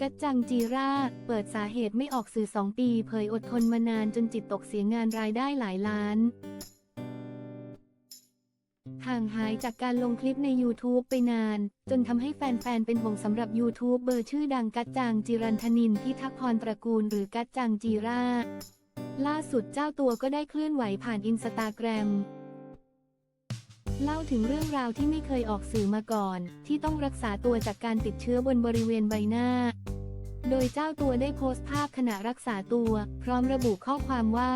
กัจจังจีรา เปิดสาเหตุไม่ออกสื่อสองปี เผยอดทนมานานจนจิตตกเสียงานรายได้หลายล้านห่างหายจากการลงคลิปใน YouTube ไปนาน จนทำให้แฟนๆ เป็นห่วงสำหรับ YouTube เบอร์ชื่อดังกัจจังจิรันธนินพิทักษ์พรตระกูลหรือกัจจังจีรา ล่าสุดเจ้าตัวก็ได้เคลื่อนไหวผ่านอินสตาแกรม เล่าถึงเรื่องราวที่ไม่เคยออกสื่อมาก่อน ที่ต้องรักษาตัวจากการติดเชื้อบนบริเวณใบหน้า โดยเจ้าตัวได้โพสต์ภาพขณะรักษาตัว พร้อมระบุข้อความว่า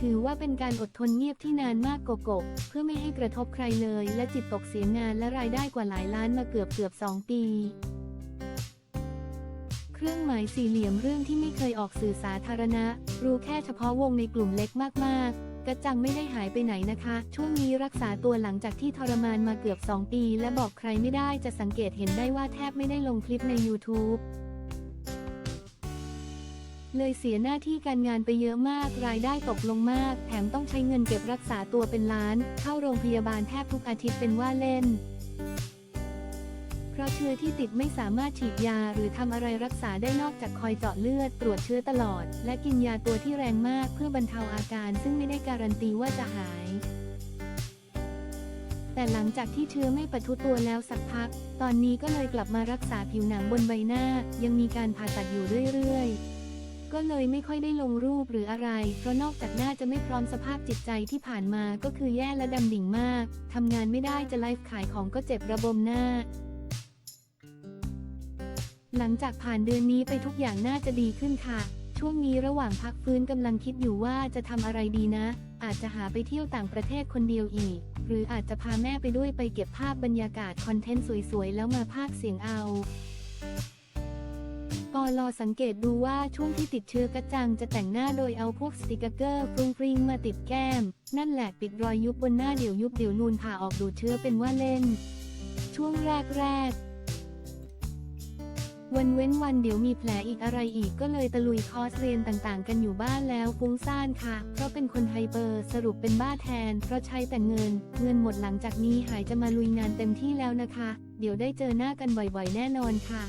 ถือว่าเป็นการอดทนเงียบที่นานมากโกโกเพื่อไม่ให้กระทบใครเลย และจิตตกเสียงานและรายได้กว่าหลายล้านมาเกือบเกือบสองปีเครื่องหมายสี่เหลี่ยมเรื่องที่ไม่เคยออกสื่อสาธารณะ รู้แค่เฉพาะวงในกลุ่มเล็กมาก ๆ กระจังไม่ได้หายไปไหนนะคะ ช่วงนี้รักษาตัวหลังจากที่ทรมานมาเกือบ 2 ปี และบอกใครไม่ได้จะสังเกตเห็นได้ว่าแทบไม่ได้ลงคลิปใน YouTube เลยเสียหน้าที่การงานไปเยอะมาก รายได้ตกลงมาก แถมต้องใช้เงินเก็บรักษาตัวเป็นล้าน เข้าโรงพยาบาลแทบทุกอาทิตย์เป็นว่าเล่น เพราะเชื้อที่ติดไม่สามารถฉีดยาหรือทำอะไรรักษาได้นอกจากคอยเจาะเลือด ตรวจเชื้อตลอด และกินยาตัวที่แรงมากเพื่อบรรเทาอาการ ซึ่งไม่ได้การันตีว่าจะหาย แต่หลังจากที่เชื้อไม่ปะทุตัวแล้วสักพัก ตอนนี้ก็เลยกลับมารักษาผิวหนังบนใบหน้า ยังมีการผ่าตัดอยู่เรื่อยๆก็เลยไม่ค่อยได้ลงรูปหรืออะไร เพราะนอกจากหน้าจะไม่พร้อมสภาพจิตใจที่ผ่านมาก็คือแย่และดำดิ่งมาก ทำงานไม่ได้จะไลฟ์ขายของก็เจ็บระบมหน้า หลังจากผ่านเดือนนี้ไปทุกอย่างน่าจะดีขึ้นค่ะ ช่วงนี้ระหว่างพักฟื้นกำลังคิดอยู่ว่าจะทำอะไรดีนะ อาจจะหาไปเที่ยวต่างประเทศคนเดียวอีก หรืออาจจะพาแม่ไปด้วยไปเก็บภาพบรรยากาศคอนเทนต์สวยๆ แล้วมาพากเสียงเอาปอลอสังเกตดูว่าช่วงที่ติดเชื้อกระจังจะแต่งหน้าโดยเอาพวกสติกเกอร์ฟรุงฟริงมาติดแก้ม นั่นแหละปิดรอยยุบบนหน้าเดี๋ยวยุบเดี๋ยวนูนผ่าออกดูเชื้อเป็นว่าเล่น ช่วงแรกแรกๆ วันเว้นวันเดี๋ยวมีแผลอีกอะไรอีกก็เลยตะลุยคอร์สเรียนต่างๆ กันอยู่บ้านแล้วฟุ้งซ่านค่ะ เพราะเป็นคนไฮเปอร์สรุปเป็นบ้าแทน เพราะใช้แต่เงิน เงินหมดหลังจากนี้หายจะมาลุยงานเต็มที่แล้วนะคะ เดี๋ยวได้เจอหน้ากันบ่อยๆ แน่นอนค่ะ